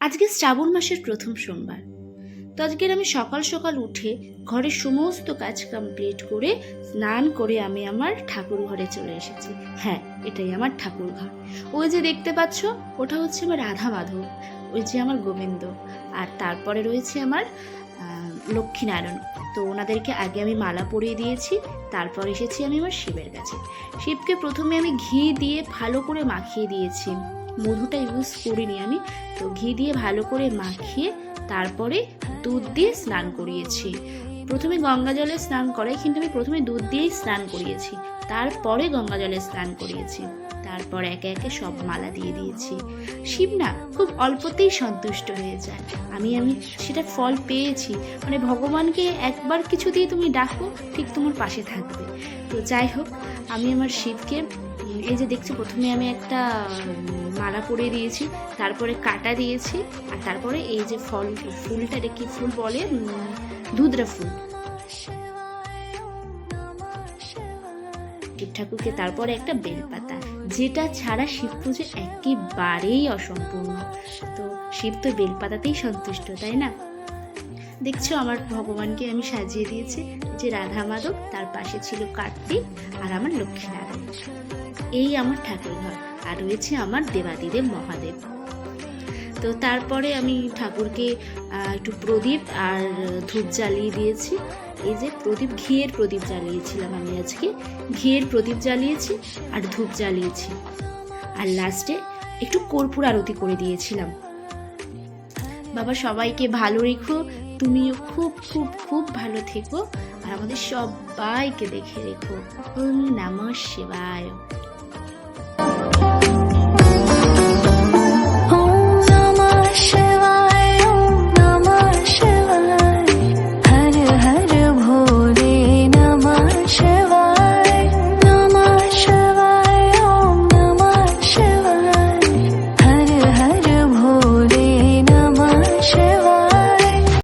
আজকে শ্রাবণ মাসের প্রথম সোমবার। তো আজকের আমি সকাল সকাল উঠে ঘরের সমস্ত কাজ কমপ্লিট করে স্নান করে আমি আমার ঠাকুর ঘরে চলে এসেছি। হ্যাঁ এটাই আমার ঠাকুর ঘর। ওই যে দেখতে পাচ্ছ, ওটা হচ্ছে আমার রাধা মাধব, ওই যে আমার গোবিন্দ। আর তারপরে রয়েছে আমার লক্ষ্মীনারায়ণ। তো ওনাদেরকে আগে আমি মালা পরিয়ে দিয়েছি, তারপর এসেছি আমি আমার শিবের কাছে। শিবকে প্রথমে আমি ঘি দিয়ে ভালো করে মাখিয়ে দিয়েছি। মধুটা ইউজ করিনি আমি। তো ঘি দিয়ে ভালো করে মাখিয়ে তারপরে দুধ দিয়ে স্নান করিয়েছি। প্রথমে গঙ্গা জলে স্নান করাই, কিন্তু আমি প্রথমে দুধ দিয়েই স্নান করিয়েছি। তারপরে গঙ্গা জলে স্নান করিয়েছি। তারপর একে একে সব মালা দিয়ে দিয়েছি। শিব না, খুব অল্পতেই সন্তুষ্ট হয়ে যায়। আমি আমি সেটা ফল পেয়েছি। মানে ভগবানকে একবার কিছু দিয়ে তুমি ডাকো, ঠিক তোমার পাশে থাকবে। তো যাই হোক, আমি আমার শিবকে, এই যে দেখছি, প্রথমে আমি একটা মালা পরে দিয়েছি, তারপরে কাটা দিয়েছি, আর তারপরে এই যে ফল, ফুলটা কি ফুল বলে ধুদ্রা ফুল। শিব ঠাকুরকে তারপরে একটা বেলপাতা, যেটা ছাড়া শিব পুজো একেবারেই অসম্পূর্ণ। তো শিব তো বেলপাতাতেই সন্তুষ্ট, তাই না? দেখছ, আমার ভগবানকে আমি সাজিয়ে দিয়েছি যে রাধা মাধব, তার পাশে ছিল কার্তিক আর আমার লক্ষ্মীনারায়ণ। এই আমার ঠাকুর ঘর আর রয়েছে আমার দেবাদিদেব মহাদেব। তো তারপরে আমি ঠাকুরকে একটু প্রদীপ আর ধূপ জ্বালিয়ে দিয়েছি। এই যে প্রদীপ, ঘিয়ের প্রদীপ জ্বালিয়েছিলাম আমি আজকে। ঘিয়ের প্রদীপ জ্বালিয়েছি আর ধূপ জ্বালিয়েছি। আর লাস্টে একটু কর্পূর আরতি করে দিয়েছিলাম। বাবা সবাইকে ভালো রেখো, তুমিও খুব খুব খুব ভালো থেকো। আর আমাদের সবাইকে দেখে রেখো। ওম নমঃ শিবায়।